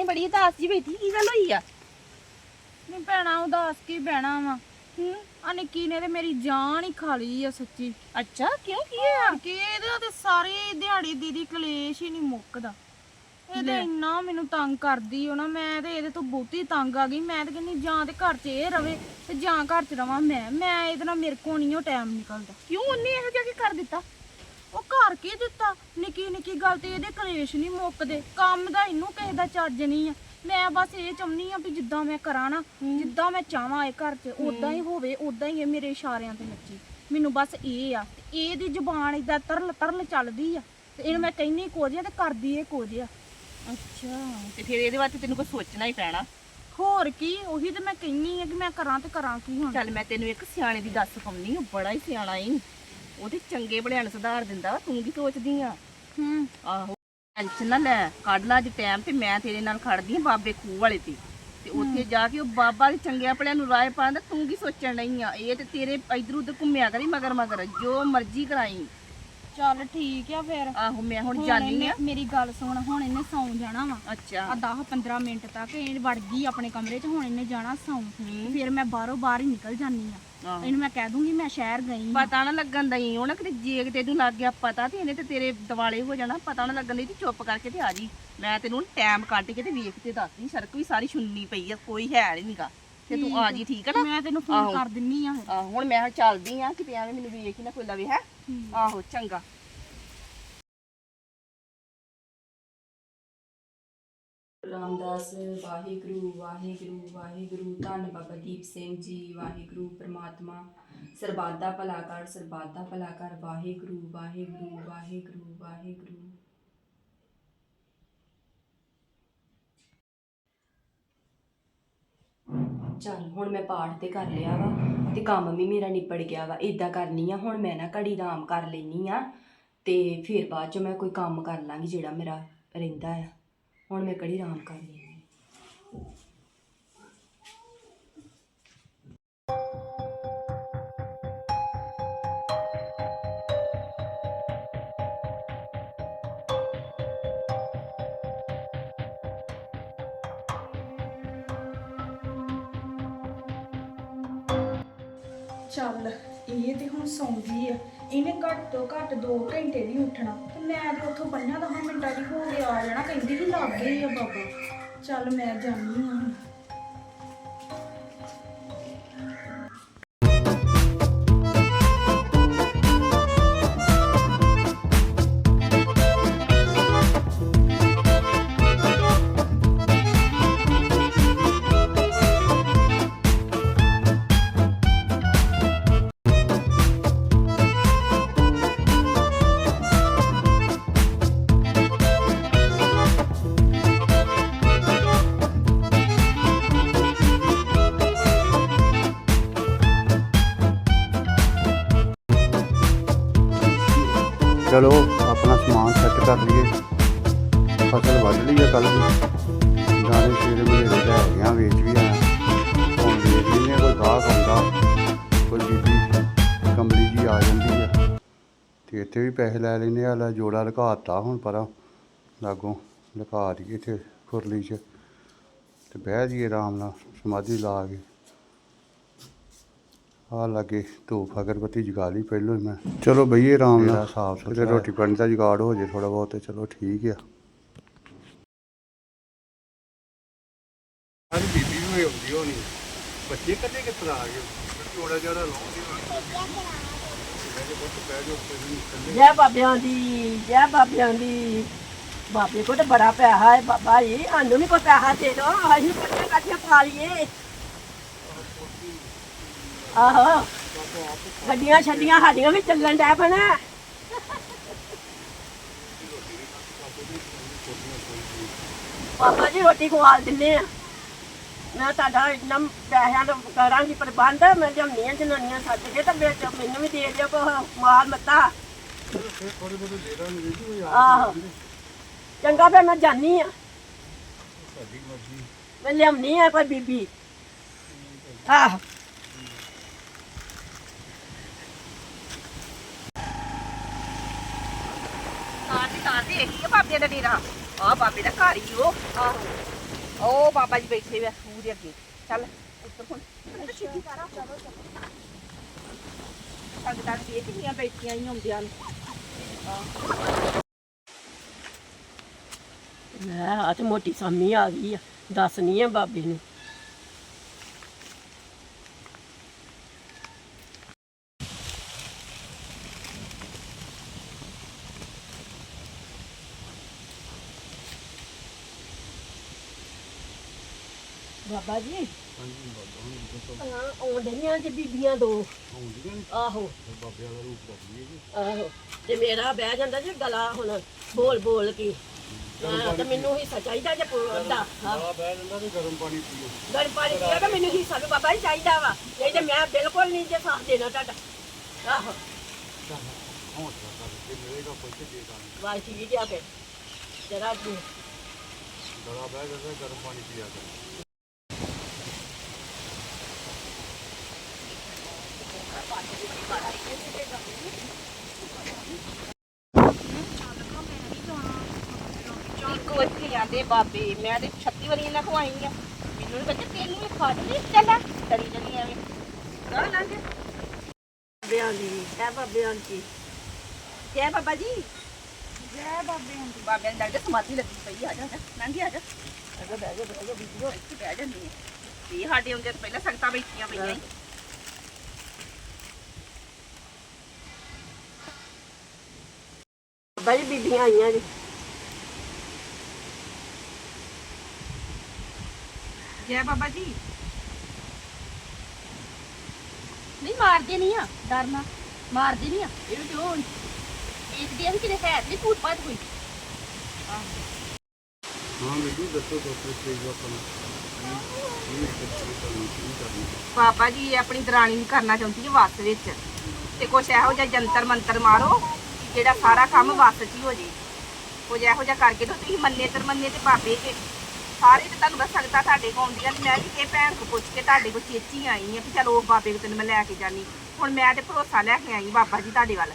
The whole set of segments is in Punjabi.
ਐਵੇਂ ਬੜੀ ਉਦਾਸ ਜੀ ਬੈਠੀ ਕੀ ਗੱਲ ਹੋਈ ਆ? ਨਹੀਂ ਭੈਣਾ ਉਦਾਸ ਕੀ ਬਹਿਣਾ ਵਾ? ਹੂੰ ਆ ਨਿੱਕੀ ਨੇ ਤੇ ਮੇਰੀ ਜਾਨ ਹੀ ਖਾ ਲਈ ਆ ਸੱਚੀ। ਅੱਛਾ ਕਿਉਂ ਕੀ ਹੋਇਆ? ਕਿ ਇਹਦਾ ਤੇ ਸਾਰੀ ਦਿਹਾੜੀ ਦੀਦੀ ਕਲੇਸ਼ ਹੀ ਨਹੀਂ ਮੁੱਕਦਾ। ਇਹ ਤੇ ਇੰਨਾ ਮੈਨੂੰ ਤੰਗ ਕਰਦੀ ਹੋ ਨਾ ਮੈਂ ਤੇ ਇਹਦੇ ਤੋਂ ਬਹੁਤੀ ਤੰਗ ਆ ਗਈ। ਮੈਂ ਤੇ ਕਹਿੰਦੀ ਜਾਂ ਤੇ ਘਰ 'ਚ ਇਹ ਰਵੇ ਤੇ ਜਾਂ ਘਰ 'ਚ ਰਵਾਂ ਮੈਂ। ਮੈਂ ਇਹਦੇ ਨਾਲ ਮੇਰੇ ਕੋਲ ਨਹੀਂ ਉਹ ਟਾਈਮ ਨਿਕਲਦਾ। ਕਿਉਂ ਉਹਨੇ ਇਹੋ ਜਿਹਾ ਕੀ ਕਰ ਦਿੱਤਾ? ਕੀ ਦਿੱਤਾ। ਨਿੱਕੀ ਨਿੱਕੀ ਗੱਲ ਤੇ ਇਹਦੇ ਕਲੇਸ਼ ਨਹੀਂ ਮੁੱਕਦੇ। ਕੰਮ ਦਾ ਇਹਨੂੰ ਕਿਸੇ ਦਾ ਚੱਜ ਨਹੀਂ ਆ। ਮੈਂ ਬਸ ਇਹ ਚਾਹੁੰਦੀ ਆ ਵੀ ਜਿੱਦਾਂ ਮੈਂ ਕਰਾਂ ਨਾ ਜਿੱਦਾਂ ਮੈਂ ਚਾਹਾਂ ਇਹ ਘਰ 'ਚ ਉਦਾਂ ਹੀ ਹੋਵੇ ਉਦਾਂ ਹੀ ਇਹ ਮੇਰੇ ਇਸ਼ਾਰਿਆਂ ਤੇ ਨੱਚੇ ਮੈਨੂੰ ਬਸ ਇਹ ਆ ਤੇ ਇਹਦੀ ਜ਼ੁਬਾਨ ਇਦਾਂ ਤਰਲ ਤਰਲ ਚੱਲਦੀ ਆ। ਤੇ ਇਹਨੂੰ ਮੈਂ ਕਹਿੰਨੀ ਕੁਝ ਆ ਤੇ ਕਰਦੀ ਇਹ ਕੁਝ ਆ। ਅੱਛਾ ਤੇ ਫਿਰ ਇਹਦੇ ਵਾਸਤੇ ਤੈਨੂੰ ਕੋਈ ਸੋਚਣਾ ਹੀ ਪੈਣਾ। ਹੋਰ ਕੀ ਉਹੀ ਤੇ ਮੈਂ ਕਹਿੰਨੀ ਆ ਕਿ ਮੈਂ ਕਰਾਂ ਤੇ ਕਰਾਂ ਕੀ ਹੁਣ। ਚੱਲ ਮੈਂ ਤੈਨੂੰ ਇੱਕ ਸਿਆਣੇ ਦੀ ਦੱਸ ਪਾਉਣੀ ਉਹ ਬੜਾ ਹੀ ਸਿਆਣਾ ਈ। ਉਹਦੇ ਚੰਗੇ ਭਲਿਆਂ ਨੂੰ ਸੁਧਾਰ ਦਿੰਦਾ ਵਾ, ਤੂੰ ਕੀ ਸੋਚਦੀ ਆ? ਹੂੰ। ਆਹੋ ਟੈਨਸ਼ਨ ਨਾ ਲੈ ਕੱਢ ਲਾ ਅੱਜ ਟਾਈਮ ਤੇ ਮੈਂ ਤੇਰੇ ਨਾਲ ਖੜਦੀ ਆ ਬਾਬੇ ਖੂਹ ਵਾਲੇ ਤੇ। ਤੇ ਉੱਥੇ ਜਾ ਕੇ ਉਹ ਬਾਬਾ ਦੇ ਚੰਗਿਆਂ ਭਲਿਆਂ ਨੂੰ ਰਾਏ ਪਾਉਂਦਾ ਤੂੰ ਕੀ ਸੋਚਣ ਨਹੀਂ ਆ? ਇਹ ਤੇ ਤੇਰੇ ਇਧਰ ਉਧਰ ਘੁੰਮਿਆ ਕਰੀ ਮਗਰ ਮਗਰ ਜੋ ਮਰਜ਼ੀ ਕਰਾਈ। ਚੱਲ ਠੀਕ ਆ ਫਿਰ। ਆਹੋ ਮੈਂ ਹੁਣ ਹੁਣ ਜਾਣੀ ਇਹਨੇ- ਆ। ਮੇਰੀ ਗੱਲ ਸੁਣ ਹੁਣ ਇਹਨੇ ਸੌਂ ਜਾਣਾ ਵਾ। ਅੱਛਾ। ਆ 10 15 ਮਿੰਟ ਤੱਕ ਇਹ ਵੜ ਗਈ ਆਪਣੇ ਕਮਰੇ 'ਚ ਹੁਣ ਇਹਨੇ ਜਾਣਾ ਸੌਂ। ਫਿਰ ਮੈਂ ਬਾਹਰੋਂ ਬਾਹਰ ਹੀ ਨਿਕਲ ਜਾਨੀ ਆ। ਆਹੋ। ਇਹਨੂੰ ਮੈਂ ਕਹਿ ਦੂੰਗੀ ਮੈਂ ਸ਼ਹਿਰ ਗਈ ਆਂ। ਪਤਾ ਨਾ ਲੱਗਣ ਦਈ ਨਾ ਕਿਤੇ ਜੇ ਕਿਤੇ ਤੈਨੂੰ ਲੱਗ ਗਿਆ ਪਤਾ ਤੇ ਇਹਨੇ ਤੇ ਤੇਰੇ ਦਿਵਾਲੇ ਹੋ ਜਾਣਾ ਪਤਾ ਨਾ ਲੱਗਣ ਦੀ ਤੇ ਚੁੱਪ ਕਰਕੇ ਤੇ ਆ ਜੀ। ਮੈਂ ਤੈਨੂੰ ਟਾਈਮ ਕੱਢ ਕੇ ਤੇ ਵੇਖ ਤੇ ਦੱਸਦੀ ਸੜਕ ਵੀ ਸਾਰੀ ਸੁੰਨੀ ਪਈ ਆ ਕੋਈ ਹੈ ਨਹੀਂਗਾ ਤੇ ਤੂੰ ਆ ਜੀ ਠੀਕ ਆ ਨਾ? ਮੈਂ ਤੈਨੂੰ ਫੋਨ। ਕਰ ਦਿੰਨੀ ਆ ਫਿਰ ਆਹੋ ਹੁਣ ਮੈਂ ਹੁਣ ਚੱਲਦੀ ਆ ਕਿਤੇ ਐਵੇਂ ਮੈਨੂੰ ਵੇਖ ਹੀ ਨਾ ਕੋਈ ਲਵੇ ਹੈ? ਆਹੋ ਚੰਗਾ। ਰਾਮਦਾਸ, ਵਾਹਿਗੁਰੂ ਵਾਹਿਗੁਰੂ ਵਾਹਿਗੁਰੂ। ਧੰਨ ਬਾਬਾ ਦੀਪ ਸਿੰਘ ਜੀ, ਵਾਹਿਗੁਰੂ ਪ੍ਰਮਾਤਮਾ। ਸਰਬੱਤ ਦਾ ਭਲਾ ਕਰ, ਸਰਬੱਤ ਦਾ ਭਲਾ ਕਰ। ਵਾਹਿਗੁਰੂ ਵਾਹਿਗੁਰੂ ਵਾਹਿਗੁਰੂ ਵਾਹਿਗੁਰੂ। ਚੱਲ, ਹੁਣ ਮੈਂ ਪਾਠ ਤੇ ਕਰ ਲਿਆ ਵਾ ਤੇ ਕੰਮ ਵੀ ਮੇਰਾ ਨਿਪੜ ਗਿਆ ਵਾ। ਇਦਾਂ ਕਰਨੀ ਆ, ਹੁਣ ਮੈਂ ਨਾ ਘੜੀ ਆਰਾਮ ਕਰ ਲੈਣੀ ਆ ਤੇ ਫਿਰ ਬਾਅਦ ਚ ਮੈਂ ਕੋਈ ਕੰਮ ਕਰ ਲਾਂਗੀ ਜਿਹੜਾ ਮੇਰਾ ਰਹਿੰਦਾ ਆ। ਹੁਣ ਮੈਂ ਕੜੀ ਆਰਾਮ ਕਰ ਲੈਣੀ ਚੱਲ ਇਹ ਤੇ ਹੁਣ ਸੌਂਦੀ ਆ। ਇਹਨੇ ਘੱਟ ਤੋਂ ਘੱਟ 2 ਘੰਟੇ ਨਹੀਂ ਉੱਠਣਾ। ਤੇ ਮੈਂ ਤੇ ਉੱਥੋਂ ਪੰਜਾਂ ਦਸਾਂ ਮਿੰਟਾਂ ਦੀ ਹੋ ਕੇ ਆ ਜਾਣਾ, ਕਹਿੰਦੀ ਵੀ ਲੱਗ ਗਈ ਆ ਬਾਬਾ। ਚੱਲ ਮੈਂ ਜਾਣੀ ਇੱਥੇ ਵੀ ਪੈਸੇ ਲੈ ਲੈਂਦੇ ਆ ਲੈ ਜੋੜਾ ਲੁਕਾਤਾ ਹੁਣ ਪਰਾਂ। ਲਾਗੋਂ ਲੁਕਾ ਦਈਏ ਇੱਥੇ ਖੁਰਲੀ 'ਚ ਤੇ ਬਹਿ ਜਾਈਏ ਆਰਾਮ ਨਾਲ ਸਮਾਧੀ ਲਾ ਕੇ। ਆ ਲੱਗੇ ਧੂਫ ਅਗਰਬੱਤੀ ਜਗਾ ਲਈ ਪਹਿਲੋਂ ਹੀ ਮੈਂ। ਚਲੋ ਬਈਏ ਆਰਾਮ ਨਾਲ ਸਾਫ਼ ਸੁਥਰਾ ਰੋਟੀ ਪਾਣੀ ਦਾ ਜੁਗਾੜ ਹੋ ਜੇ ਥੋੜਾ ਬਹੁਤ ਤੇ ਚਲੋ ਠੀਕ ਆ। ਅੱਜ ਬੀਬੀ ਵੀ ਹੋਈ ਆਉਂਦੀ ਹੋਣੀ। ਬੱਚੇ ਕਦੇ ਕਿਸ ਤਰ੍ਹਾਂ ਆ ਗਏ? ਥੋੜਾ ਜਿਹਾ ਲਾਉਂਦੀ ਜੈ ਬਾਬਿਆਂ ਦੀ, ਜੈ ਬਾਬਿਆਂ ਦੀ। ਬਾਬੇ ਕੋਲ ਤਾਂ ਬੜਾ ਪੈਸਾ ਹੈ ਬਾਬਾ ਜੀ, ਸਾਨੂੰ ਵੀ ਕੋਈ ਪੈਸਾ ਦੇ ਦਿਓ, ਅਸੀਂ ਕੱਟੇ ਕੱਟੇ ਪਾ ਲਈਏ। ਆਹੋ, ਗੱਡੀਆਂ ਛੱਡੀਆਂ ਸਾਡੀਆਂ ਵੀ ਚੱਲਣ ਡੈ ਪੈਣਾ। ਬਾਬਾ ਜੀ ਰੋਟੀ ਖਵਾ ਦਿੰਨੇ ਆ। ਮੈਂ ਤੁਹਾਡਾ ਇੰਨਾ ਪੈਸਿਆਂ ਦਾ ਕਰਾਂਗੀ ਪ੍ਰਬੰਧ ਮੈਂ ਲਿਆਉਣੀ ਆ ਜਨਾਨੀਆਂ ਸੱਜ ਕੇ, ਤਾਂ ਵਿੱਚ ਮੈਨੂੰ ਵੀ ਦੇ ਦਿਓ ਕੋ ਮਾਲ ਮੱਤਾ ਆਹੋ। ਚੰਗਾ ਫਿਰ ਮੈਂ ਜਾਨੀ ਆ ਮੈਂ ਲਿਆਉਣੀ ਆ ਕੋਈ ਬੀਬੀ। ਆਹ। ਕਾਰ ਦੀ ਕਾਰ ਦੀ, ਇਹੀ ਆ ਬਾਬੇ ਦਾ ਡੇਰਾ। ਆ ਬਾਬੇ ਦਾ ਘਰ ਹੀ ਉਹ। ਆਹੋ। ਉਹ ਬਾਬਾ ਜੀ ਬੈਠੇ ਵੇ ਪੂਰੇ ਅੱਗੇ। ਚੱਲ ਉੱਤਰ ਹੁਣ। ਛੇਤੀ ਕਰ ਚਲੋ ਚਲੋ। ਸੰਗਤਾਂ ਦੇ ਕਿੰਨੀਆਂ ਬੈਠੀਆਂ ਹੀ ਹੁੰਦੀਆਂ ਨੇ। ਲੈ ਆ ਤੇ ਮੋਟੀ ਸਾਮੀ ਆ ਗਈ ਆ। ਦੱਸਣੀ ਆ ਬਾਬੇ ਨੂੰ। ਬਾਬਾ ਜੀ। ਹਾਂਜੀ ਬਾਬਾ ਹੁਣ ਦੱਸੋ। ਹਾਂ ਆਉਂਦੀਆਂ ਜੇ ਬੀਬੀਆਂ ਦੋ। ਆਉਂਦੀਆਂ ਨੇ। ਆਹੋ। ਬਾਬੇ ਵਾਲਾ ਰੂਪ ਬਾਬੀ ਜੀ। ਆਹੋ। ਤੇ ਮੇਰਾ ਬਹਿ ਜਾਂਦਾ ਜੇ ਗਲਾ ਹੁਣ ਬੋਲ ਬੋਲ ਕੇ। ਹਾਂ ਤੇ ਮੈਨੂੰ ਹਿੱਸਾ ਚਾਹੀਦਾ ਜੇ ਪੂਰਾ ਹਾਂ। ਆ ਬਹਿ ਜਾਂਦਾ ਗਰਮ ਪਾਣੀ ਪੀਓ। ਗਰਮ ਪਾਣੀ ਪੀਆ ਤਾਂ ਮੈਨੂੰ ਹਿੱਸਾ ਵੀ ਬਾਬਾ ਜੀ ਚਾਹੀਦਾ ਵਾ। ਨਹੀਂ ਤੇ ਮੈਂ ਬਿਲਕੁਲ ਨਹੀਂ ਜੇ ਸਾਥ ਦੇਣਾ ਤੁਹਾਡਾ। ਆਹੋ। ਹੌਸਲਾ ਕਰ ਕੇ ਮਿਲੇਗਾ ਕੁਝ ਦੇ ਦਾਂਗੇ ਵਾਹ ਠੀਕ ਆ ਫਿਰ। ਜਰਾ ਜੀ। ਗਲਾ ਬਹਿ ਜਾਂਦਾ ਗਰਮ ਪਾਣੀ ਪੀਆ ਕਰ ਇੱਕੋ ਬਾਬੇ ਮੈਂ ਤੇ 36 ਵਾਰੀ ਇਹਨਾਂ ਆਈ ਆ। ਮੈਨੂੰ ਨੀ ਪਤਾ ਤੈਨੂੰ ਵੀ ਖਾ ਦੇ ਚੱਲ ਡਰੀ ਜਣੀ ਐਵੇਂ। ਨਾ ਲੰਘ। ਬਾਬਿਆਂ ਦੀ ਹੈ ਬਾਬਿਆਂ ਦੀ ਜੈ ਬਾਬਾ ਜੀ। ਜੈ ਬਾਬੇ ਆਂ ਬਾਬਿਆਂ ਦੀ ਲੱਗਦਾ ਸਮਾਧੀ ਲੱਗੀ ਪਈ ਆ ਜਾ ਲੰਘ ਆ ਜਾ। ਅਗਰ ਬਹਿ ਜਾ ਬਹਿ ਜਾ ਵੀਡੀਓ ਇੱਥੇ ਬਹਿ ਜਾਂਦੀ ਹੈ ਇਹ ਸਾਡੇ ਹੁੰਦੇ ਤਾਂ ਪਹਿਲਾਂ ਸੰਗਤਾਂ ਬੈਠੀਆਂ ਪਈਆਂ ਜੀ ਬੀਬੀਆਂ ਆਈਆਂ ਜੀ। ਜੈ ਬਾਬਾ ਜੀ? ਨਹੀਂ ਮਾਰਦੇ ਨਹੀਂ ਆ ਡਰਨਾ ਮਾਰਦੇ ਨਹੀਂ ਆ। ਇਹ ਵੀ ਕਿਉਂ ਦੇਖਦੇ ਆ ਵੀ ਕਿਤੇ ਹੈ ਨਹੀਂ ਭੂਤ ਪਾਤ ਕੋਈ। ਹਾਂ ਬੀਬੀ ਦੱਸੋ ਜੋ ਕਰਨੀ ਕੀ ਕਰਨੀ ਪਾਪਾ ਜੀ ਇਹ ਆਪਣੀ ਦਰਾਣੀ ਨੂੰ ਕਰਨਾ ਚਾਹੁੰਦੀ ਹੈ ਵਸ ਵਿੱਚ। ਤੇ ਕੁਛ ਇਹੋ ਜਿਹਾ ਜੰਤਰ ਮੰਤਰ ਮਾਰੋ ਜਿਹੜਾ ਸਾਰਾ ਕੰਮ ਵਸ 'ਚ ਹੀ ਹੋ ਜੇ। ਕੁਝ ਇਹੋ ਜਿਹਾ ਕਰਕੇ ਤਾਂ ਤੁਸੀਂ ਮੰਨੇ ਤਰਮੰਨੇ ਤੇ ਬਾਬੇ ਕੇ ਸਾਰੇ ਤੇ ਤੁਹਾਨੂੰ ਦੱਸ ਸਕਦਾ ਤੁਹਾਡੇ ਕੋਲ ਆਉਂਦੀਆਂ ਨੇ। ਮੈਂ ਵੀ ਇਹ ਭੈਣ ਕੋ ਪੁੱਛ ਕੇ ਤੁਹਾਡੇ ਕੋਲ ਚੇਚੀ ਆਈ ਆ ਵੀ ਚਲੋ ਬਾਬੇ ਕੋਲ ਤੈਨੂੰ ਮੈਂ ਲੈ ਕੇ ਜਾਨੀ ਹੁਣ ਮੈਂ ਤੇ ਭਰੋਸਾ ਲੈ ਕੇ ਆਈ ਬਾਬਾ ਜੀ ਤੁਹਾਡੇ ਵੱਲ।